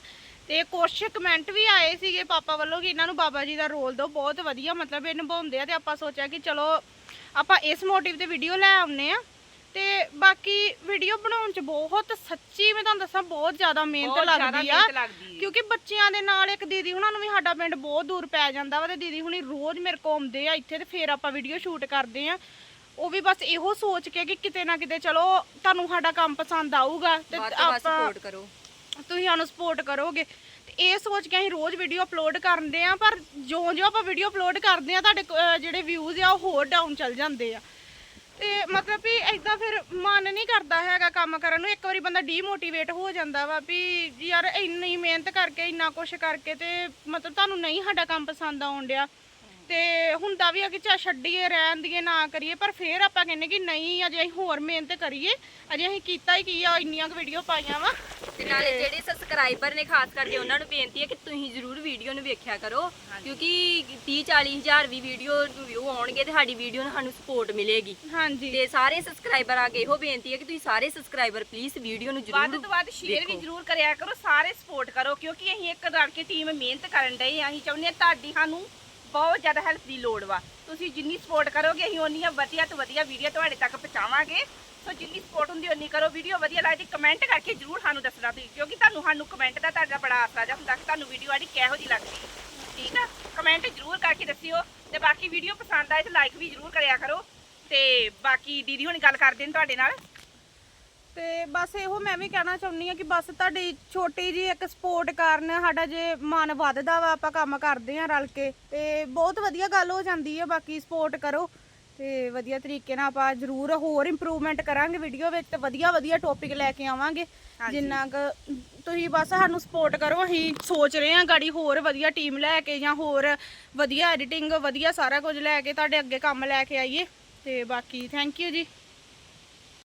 ਤੇ ਕੁਝ ਕਮੈਂਟ ਵੀ ਆਏ ਸੀਗੇ ਪਾਪਾ ਵੱਲੋਂ ਕਿ ਇਹਨਾਂ ਨੂੰ ਬਾਬਾ ਜੀ ਦਾ ਰੋਲ ਦਿਓ ਬਹੁਤ ਵਧੀਆ ਮਤਲਬ ਇਹ ਨਿਭਾਉਂਦੇ ਆ ਤੇ ਆਪਾਂ ਸੋਚਿਆ ਕਿ ਚਲੋ ਆਪਾਂ ਇਸ ਮੋਟਿਵ ਤੇ ਵੀਡੀਓ ਲੈ ਆਉਨੇ ਆ। ਤੇ ਬਾਕੀ ਵੀਡੀਓ ਬਣਾਉਣ ਚ ਬਹੁਤ ਸੱਚੀ ਮੈਂ ਤੁਹਾਨੂੰ ਦੱਸਾਂ ਬਹੁਤ ਜ਼ਿਆਦਾ ਮਿਹਨਤ ਬਹੁਤ ਜ਼ਿਆਦਾ ਲੱਗਦੀ ਆ। ਮਿਹਨਤ ਲੱਗਦੀ ਹੈ। ਕਿਉਂਕਿ ਬੱਚਿਆਂ ਦੇ ਨਾਲ ਇੱਕ ਦੀਦੀ ਹੁਣਾਂ ਨੂੰ ਵੀ ਸਾਡਾ ਪਿੰਡ ਬਹੁਤ ਦੂਰ ਪੈ ਜਾਂਦਾ ਵਾ ਤੇ ਦੀਦੀ ਹੁਣੀ ਰੋਜ਼ ਮੇਰੇ ਕੋਲ ਆਉਂਦੇ ਆ ਇੱਥੇ ਤੇ ਫੇਰ ਆਪਾਂ ਵੀਡੀਓ ਸ਼ੂਟ ਕਰਦੇ ਆ। ਉਹ ਵੀ ਬਸ ਇਹੋ ਸੋਚ ਕੇ ਕਿ ਕਿਤੇ ਨਾ ਕਿਤੇ ਚਲੋ ਤੁਹਾਨੂੰ ਸਾਡਾ ਕੰਮ ਪਸੰਦ ਆਊਗਾ ਤੇ ਆਪਾਂ ਸਪੋਰਟ ਕਰੋ। ਤੁਸੀਂ ਸਾਨੂੰ ਸਪੋਰਟ ਕਰੋਗੇ। ਤੇ ਇਹ ਸੋਚ ਕੇ ਅਸੀਂ ਰੋਜ਼ ਵੀਡੀਓ ਅਪਲੋਡ ਕਰਦੇ ਆ ਪਰ ਜਿਉਂ ਜਿਉਂ ਆਪਾਂ ਵੀਡੀਓ ਅਪਲੋਡ ਕਰਦੇ ਆ ਤੁਹਾਡੇ ਜਿਹੜੇ ਵਿਊਜ਼ ਆ, ਉਹ ਹੋਰ ਡਾਊਨ ਚੱਲ ਜਾਂਦੇ ਆ। ਤੇ ਮਤਲਬ ਵੀ ਐਦਾਂ ਫਿਰ ਮਨ ਨਹੀਂ ਕਰਦਾ ਹੈਗਾ ਕੰਮ ਕਰਨ ਨੂੰ। ਇੱਕ ਵਾਰੀ ਬੰਦਾ ਡੀਮੋਟੀਵੇਟ ਹੋ ਜਾਂਦਾ ਵਾ ਵੀ ਯਾਰ ਇੰਨੀ ਮਿਹਨਤ ਕਰਕੇ, ਇੰਨਾ ਕੁਛ ਕਰਕੇ ਤੇ ਮਤਲਬ ਤੁਹਾਨੂੰ ਨਹੀਂ ਸਾਡਾ ਕੰਮ ਪਸੰਦ ਆਉਣ ਡਿਆ। ਤੇ ਹੁੰਦਾ ਵੀ ਆ ਕਿ ਚਾ ਛੱਡੀਏ ਰਹਿਣ ਦੀਏ ਨਾ ਕਰੀਏ ਪਰ ਫਿਰ ਆਪਾਂ ਕਹਿੰਨੇ ਕਿ ਨਹੀਂ ਅਜੇ ਅਸੀਂ ਹੋਰ ਮਿਹਨਤ ਕਰੀਏ। ਅਜੇ ਅਸੀਂ ਕੀਤਾ ਹੀ ਕੀ ਆ ਇੰਨੀਆਂ ਕੁ ਵੀਡੀਓ ਪਾਈਆਂ ਵਾ। ਤੇ ਨਾਲੇ ਜਿਹੜੇ ਸਬਸਕ੍ਰਾਈਬਰ ਨੇ ਖਾਸ ਕਰਕੇ ਉਹਨਾਂ ਨੂੰ ਬੇਨਤੀ ਹੈ ਕਿ ਤੁਸੀਂ ਜ਼ਰੂਰ ਵੀਡੀਓ ਨੂੰ ਵੇਖਿਆ ਕਰੋ। ਕਿਉਂਕਿ 30 40 ਹਜ਼ਾਰ ਵੀ ਵੀਡੀਓ ਵਿਊ ਆਉਣਗੇ ਤੇ ਸਾਡੀ ਵੀਡੀਓ ਨੂੰ ਸਾਨੂੰ ਸਪੋਰਟ ਮਿਲੇਗੀ। ਹਾਂਜੀ। ਤੇ ਸਾਰੇ ਸਬਸਕ੍ਰਾਈਬਰ ਆ ਕੇ ਇਹੋ ਬੇਨਤੀ ਹੈ ਕਿ ਤੁਸੀਂ ਸਾਰੇ ਸਬਸਕ੍ਰਾਈਬਰ ਪਲੀਜ਼ ਵੀਡੀਓ ਨੂੰ ਵੱਧ ਜ਼ਰੂਰ ਤੋਂ ਵੱਧ ਸ਼ੇਅਰ ਵੀ ਵੇਖੋ। ਜ਼ਰੂਰ ਕਰਿਆ ਕਰੋ ਸਾਰੇ ਸਪੋਰਟ ਕਰੋ ਕਿਉਂਕਿ ਅਸੀਂ ਇੱਕ ਰਲ ਕੇ ਟੀਮ ਮਿਹਨਤ ਕਰਨ ਡਏ ਹਾਂ ਅਸੀਂ ਚਾਹੁੰਦੇ ਹਾਂ ਤੁਹਾਡੀ ਸਾਨੂੰ ਬਹੁਤ ਜ਼ਿਆਦਾ ਹੈਲਪ ਦੀ ਲੋੜ ਵਾ। ਤੁਸੀਂ ਜਿੰਨੀ ਸਪੋਰਟ ਕਰੋਗੇ, ਅਸੀਂ ਉਨੀਆਂ ਵਧੀਆ ਤੋਂ ਵਧੀਆ ਵੀਡੀਓ ਤੁਹਾਡੇ ਤੱਕ ਪਹੁੰਚਾਵਾਂਗੇ। ਸੋ ਜਿੰਨੀ ਸਪੋਰਟ ਹੁੰਦੀ ਉਨੀ ਕਰੋ। ਵੀਡੀਓ ਵਧੀਆ ਲੱਗਦੀ ਕਮੈਂਟ ਕਰਕੇ ਜ਼ਰੂਰ ਸਾਨੂੰ ਦੱਸਣਾ ਤੁਸੀਂ ਕਿਉਂਕਿ ਤੁਹਾਨੂੰ ਸਾਨੂੰ ਕਮੈਂਟ ਦਾ ਤੁਹਾਡਾ ਬੜਾ ਆਸਰਾ ਜਿਹਾ ਹੁੰਦਾ ਕਿ ਤੁਹਾਨੂੰ ਵੀਡੀਓ ਆੜੀ ਕਿਹੋ ਜਿਹੀ ਲੱਗਦੀ। ਠੀਕ ਆ? ਕਮੈਂਟ ਜ਼ਰੂਰ ਕਰਕੇ ਦੱਸਿਓ ਤੇ ਬਾਕੀ ਵੀਡੀਓ ਪਸੰਦ ਆਏ ਤੇ ਲਾਈਕ ਵੀ ਜ਼ਰੂਰ ਕਰਿਆ ਕਰੋ। ਤੇ ਬਾਕੀ ਦੀਦੀ ਹੁਣ ਗੱਲ ਕਰਦੇ ਨੇ ਤੁਹਾਡੇ ਨਾਲ। ਤੇ ਬਸ ਇਹੋ ਮੈਂ ਵੀ ਕਹਿਣਾ ਚਾਹੁੰਦੀ ਆ ਕਿ ਬਸ ਤੁਹਾਡੀ ਛੋਟੀ ਜੀ ਇੱਕ ਸਪੋਰਟ ਕਾਰਨ ਸਾਡਾ ਜੇ ਮਨ ਵੱਧਦਾ ਵਾ ਆਪਾਂ ਕੰਮ ਕਰਦੇ ਆ ਰਲ ਕੇ ਤੇ ਬਹੁਤ ਵਧੀਆ ਗੱਲ ਹੋ ਜਾਂਦੀ ਆ ਬਾਕੀ ਸਪੋਰਟ ਕਰੋ। ਤੇ ਵਧੀਆ ਤਰੀਕੇ ਨਾਲ ਆਪਾਂ ਜ਼ਰੂਰ ਹੋਰ ਇੰਪਰੂਵਮੈਂਟ ਕਰਾਂਗੇ ਵੀਡੀਓ ਵਿੱਚ ਤੇ ਵਧੀਆ ਵਧੀਆ ਟੌਪਿਕ ਲੈ ਕੇ ਆਵਾਂਗੇ। ਜਿੰਨਾ ਕੁ ਤੁਸੀਂ ਬਸ ਸਾਨੂੰ ਸਪੋਰਟ ਕਰੋ ਅਸੀਂ ਸੋਚ ਰਹੇ ਹਾਂ ਗਾੜੀ ਹੋਰ ਵਧੀਆ ਟੀਮ ਲੈ ਕੇ ਜਾਂ ਹੋਰ ਵਧੀਆ ਐਡੀਟਿੰਗ ਵਧੀਆ ਸਾਰਾ ਕੁਝ ਲੈ ਕੇ ਤੁਹਾਡੇ ਅੱਗੇ ਕੰਮ ਲੈ ਕੇ ਆਈਏ। ਤੇ ਬਾਕੀ ਥੈਂਕ ਯੂ ਜੀ।